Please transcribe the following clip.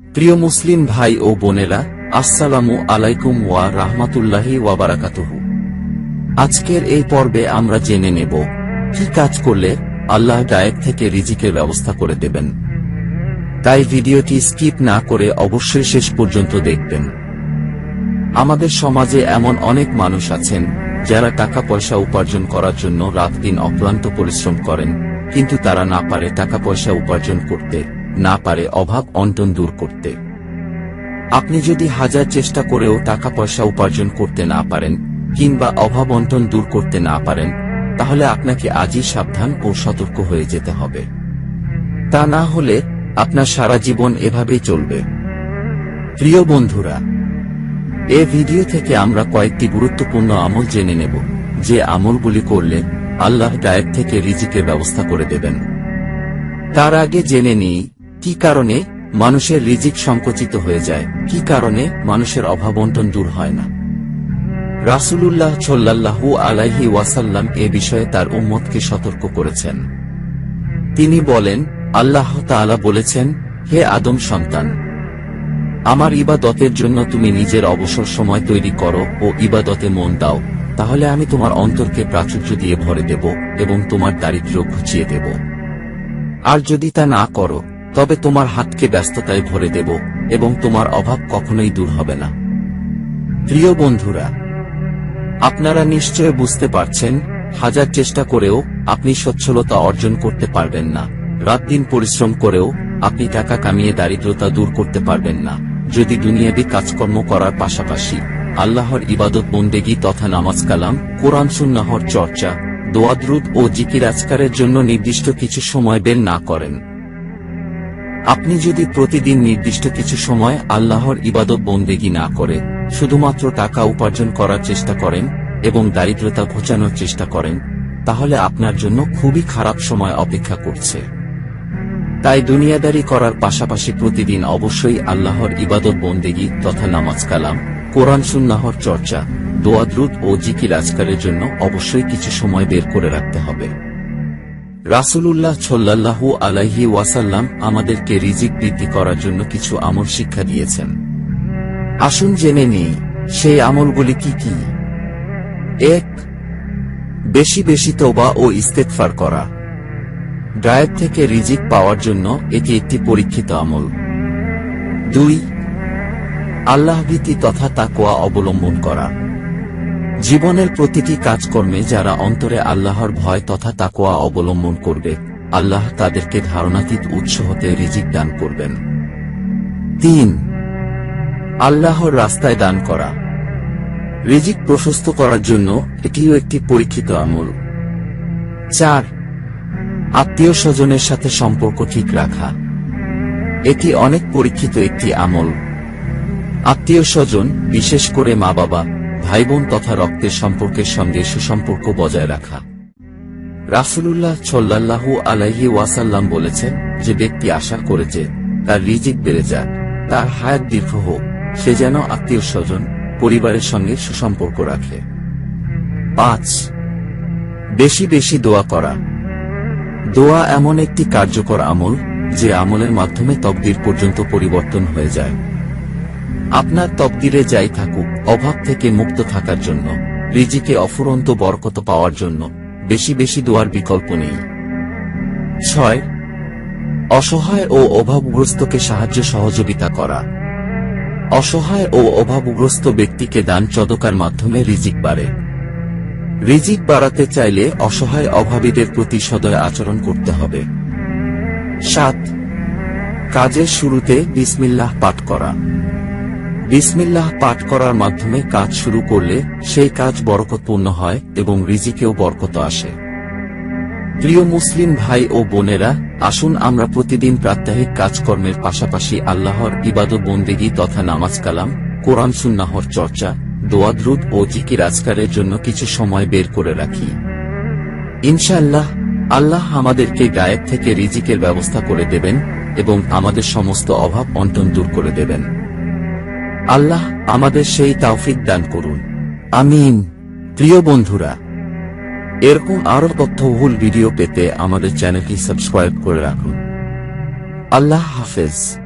প্রিয় মুসলিম ভাই ও বোনেরা, আসসালামু আলাইকুম ওয়া রাহমাতুল্লাহি ওয়া বারাকাতুহু। আজকের এই পর্বে আমরা জেনে নেব, কি কাজ করলে আল্লাহ ডায়েট থেকে রিজিকের ব্যবস্থা করে দেবেন। তাই ভিডিওটি স্কিপ না করে অবশ্যই শেষ পর্যন্ত দেখবেন। আমাদের সমাজে এমন অনেক মানুষ আছেন, যারা টাকা পয়সা উপার্জন করার জন্য রাত দিন অক্লান্ত পরিশ্রম করেন, কিন্তু তারা না পারে টাকা পয়সা উপার্জন করতে। না পারে অভাব অন্টন দূর করতে। আপনি যদি হাজার চেষ্টা করেও টাকা পয়সা উপার্জন করতে না পারেন, কিংবা অভাব অন্টন দূর করতে না পারেন, তাহলে আপনাকে আজই সাবধান ও সতর্ক হয়ে যেতে হবে। তা না হলে আপনার সারা জীবন এভাবেই চলবে। প্রিয় বন্ধুরা, এ ভিডিও থেকে আমরা কয়েকটি গুরুত্বপূর্ণ আমল জেনে নেব, যে আমলগুলি করলে আল্লাহ ডায়েট থেকে রিজিকের ব্যবস্থা করে দেবেন। তার আগে জেনে নিই কি কারণে মানুষের রিজিক সংকুচিত হয়ে যায়? কি কারণে মানুষের অভাবন্টন দূর হয় না? রাসূলুল্লাহ সাল্লাল্লাহু আলাইহি ওয়াসাল্লাম এ বিষয়ে তার উম্মতকে সতর্ক করেছেন। তিনি বলেন, আল্লাহ তাআলা বলেছেন, হে আদম সন্তান, আমার ইবাদতের জন্য তুমি নিজের অবসর সময় তৈরি করো ও ইবাদতে মন দাও, তাহলে আমি তোমার অন্তরকে প্রাচুর্য দিয়ে ভরে দেব এবং তোমার দারিদ্র্য ঘুচিয়ে দেব। আর যদি তা না করো তবে তোমার হাতকে ব্যস্ততায় ভরে দেব এবং তোমার অভাব কখনোই দূর হবে না। প্রিয় বন্ধুরা, আপনারা নিশ্চয় বুঝতে পারছেন, হাজার চেষ্টা করেও আপনি সচ্ছলতা অর্জন করতে পারবেন না। রাত দিন পরিশ্রম করেও আপনি টাকা কামিয়ে দারিদ্রতা দূর করতে পারবেন না। যদি দুনিয়াবি কাজকর্ম করার পাশাপাশি আল্লাহর ইবাদত, বন্দেগী তথা নামাজ কালাম, কোরআন, সুন্নাহর চর্চা দোয়াদ্রুদ ও জিকির আজকারের জন্য নির্দিষ্ট কিছু সময় বের না করেন। আপনি যদি প্রতিদিন নির্দিষ্ট কিছু সময় আল্লাহর ইবাদত বন্দেগী না করে, শুধুমাত্র টাকা উপার্জন করার চেষ্টা করেন এবং দারিদ্রতা ঘোচানোর চেষ্টা করেন, তাহলে আপনার জন্য খুবই খারাপ সময় অপেক্ষা করছে। তাই দুনিয়াদারি করার পাশাপাশি প্রতিদিন অবশ্যই আল্লাহর ইবাদত বন্দেগী তথা নামাজ কালাম, কোরআন সুন্নাহর চর্চা দোয়াদ্রুদ ও জিকির আজকারের জন্য অবশ্যই কিছু সময় বের করে রাখতে হবে। রাসূলুল্লাহ সাল্লাল্লাহু আলাইহি ওয়াসাল্লাম আমাদেরকে রিজিক বৃদ্ধি করার জন্য কিছু আমল শিক্ষা দিয়েছেন। আসুন জেনে নিই, সেই আমলগুলি কি কি? এক, বেশি বেশি তোবা ও ইস্তেকফার করা। ডায়েট থেকে রিজিক পাওয়ার জন্য এটি একটি পরীক্ষিত আমল। দুই আল্লাহভীতি তথা তাকোয়া অবলম্বন করা। জীবনের প্রতিটি কাজকর্মে যারা অন্তরে আল্লাহর ভয় তথা তাকোয়া অবলম্বন করবে, আল্লাহ তাদেরকে ধারণাতীত উৎস হতে রিজিক দান করবেন। তিন, আল্লাহর রাস্তায় দান করা। রিজিক প্রশস্ত করার জন্য এটিও একটি পরীক্ষিত আমল। চার, আত্মীয় স্বজনের সাথে সম্পর্ক ঠিক রাখা। এটি অনেক পরীক্ষিত একটি আমল। আত্মীয় স্বজন, বিশেষ করে মা বাবা ভাই বোন তথা রক্তের সম্পর্কের সঙ্গে সুসম্পর্ক বজায় রাখা। রাসুলুল্লাহ সাল্লাল্লাহু আলাইহি ওয়াসাল্লাম বলেছেন যে ব্যক্তি আশা করেছে তার রিজিক বেড়ে যাক, তার হায়াত দীর্ঘ হোক, সে যেন আত্মীয় স্বজন, পরিবারের সঙ্গে সুসম্পর্ক রাখে। পাঁচ, বেশি বেশি দোয়া করা। দোয়া এমন একটি কার্যকর আমল যে আমলের মাধ্যমে তকদির পর্যন্ত পরিবর্তন হয়ে যায়। আপনার তকদিরে যাই থাকুক, অভাব থেকে মুক্ত থাকার জন্য, রিজিকে অফুরন্ত বরকত পাওয়ার জন্য, বেশি বেশি দোয়ার বিকল্প নেই। ছয়, অসহায় ও অভাবগ্রস্তকে সাহায্য সহযোগিতা করা। অসহায় ও অভাবগ্রস্ত ব্যক্তিকে দান চদকার মাধ্যমে রিজিক বাড়ে। রিজিক বাড়াতে চাইলে অসহায় অভাবীদের প্রতি সদয় আচরণ করতে হবে। সাত, কাজের শুরুতে বিসমিল্লাহ পাঠ করা। বিসমিল্লাহ পাঠ করার মাধ্যমে কাজ শুরু করলে সেই কাজ বরকতপূর্ণ হয় এবং রিজিকেও বরকত আসে। প্রিয় মুসলিম ভাই ও বোনেরা, আসুন আমরা প্রতিদিন প্রাত্যহিক কাজকর্মের পাশাপাশি আল্লাহর ইবাদত বন্দেগী তথা নামাজ কালাম, কোরআন সুন্নাহর চর্চা দোয়াদ্রুদ ও জিকির আজকারের জন্য কিছু সময় বের করে রাখি। ইনশাআল্লাহ, আল্লাহ আমাদেরকে গায়েব থেকে রিজিকের ব্যবস্থা করে দেবেন এবং আমাদের সমস্ত অভাব অন্টন দূর করে দেবেন। আল্লাহ আমাদের সেই তাওফিক দান করুন। আমিন। প্রিয় বন্ধুরা, এরকম আরও তথ্যবহুল ভিডিও পেতে আমাদের চ্যানেলটি সাবস্ক্রাইব করে রাখুন। আল্লাহ হাফেজ।